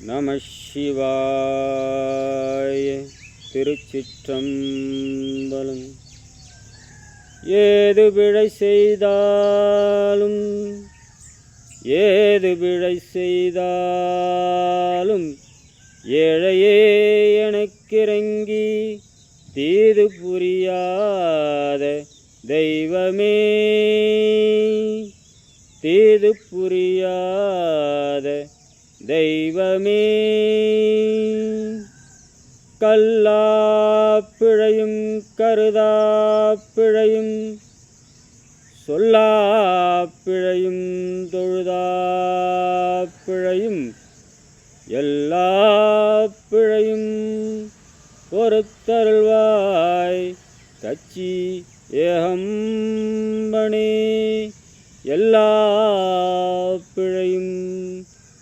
நம சிவாய திருச்சிற்றம்பலம். ஏது பிழை செய்தாலும் ஏது பிழை செய்தாலும் ஏழையே எனக்கிறங்கி தீது புரியாத தெய்வமே. தீது புரியாத தெய்வமே. கல்லா பிழையும் கருதா பிழையும் சொல்லா பிழையும் தொழுதா பிழையும் எல்லா பிழையும் பொறுத்தருள்வாய் கச்சி ஏகம்பனே. எல்லா பிழையும்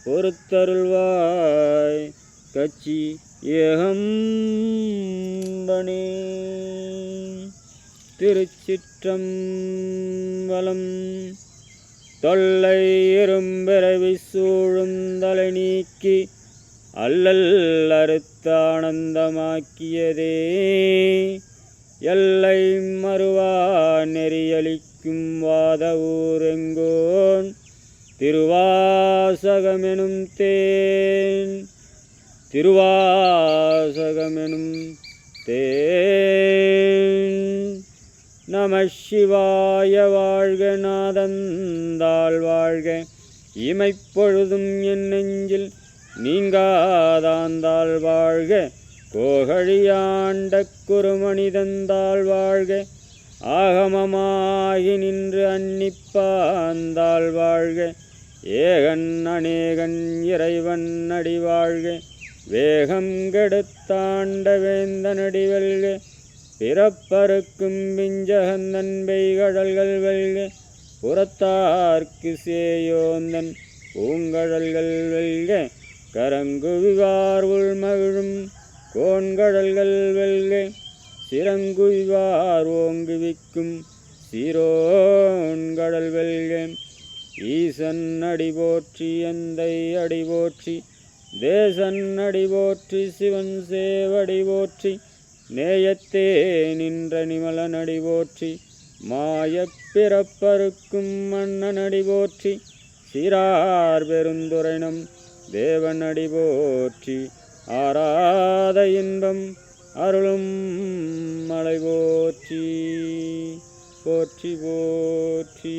பொறுத்தருள்வாய் கட்சி ஏகம்பணி திருச்சிற்றம்பலம் தொல்லை இரும்பிறவி சூழும் தலை நீக்கி அல்லல் அறுத்தானந்தமாக்கியதே. எல்லை மறுவா நெறியளிக்கும் வாத ஊரெங்கோன் திருவாசகமெனும் தேன் திருவாசகமெனும் தேன் நம சிவாய வாழ்க நாதந்தாள் வாழ்க. இமைப்பொழுதும் என் நெஞ்சில் நீங்காதாந்தாள் வாழ்க. கோகழியாண்ட குருமனிதந்தாள் வாழ்க. ஆகமமாகி நின்று அன்னிப்பாந்தாள் வாழ்க. ஏகன் அநேகன் இறைவன் அடிவாழ்க வேகம் கெடுத்தாண்ட வேந்தனடி வெல்க பிறப்பருக்கும் விஞ்சகந்தன் பெய்கடல்கள் வெல்க புறத்தார்க்கு சேயோந்தன் பூங்கடல்கள் வெல்க கரங்குவிவார் உள்மகிழும் கோண்கடல்கள் வெல்க சிறங்குவிவார் ஓங்குவிக்கும் சீரோன்கடல் வெல்க. ஈசன் அடிபோற்றி எந்தை அடிபோற்றி தேசன் அடிபோற்றி சிவன் சேவடிபோற்றி நேயத்தே நின்ற நிமலனடி அடிபோற்றி மாயப் பிறப்பருக்கும் மன்னன் போற்றி சிறார் பெருந்துரைனம் தேவனடி போற்றி ஆராத இன்பம் அருளும் மலை போற்றி. போற்றி போற்றி.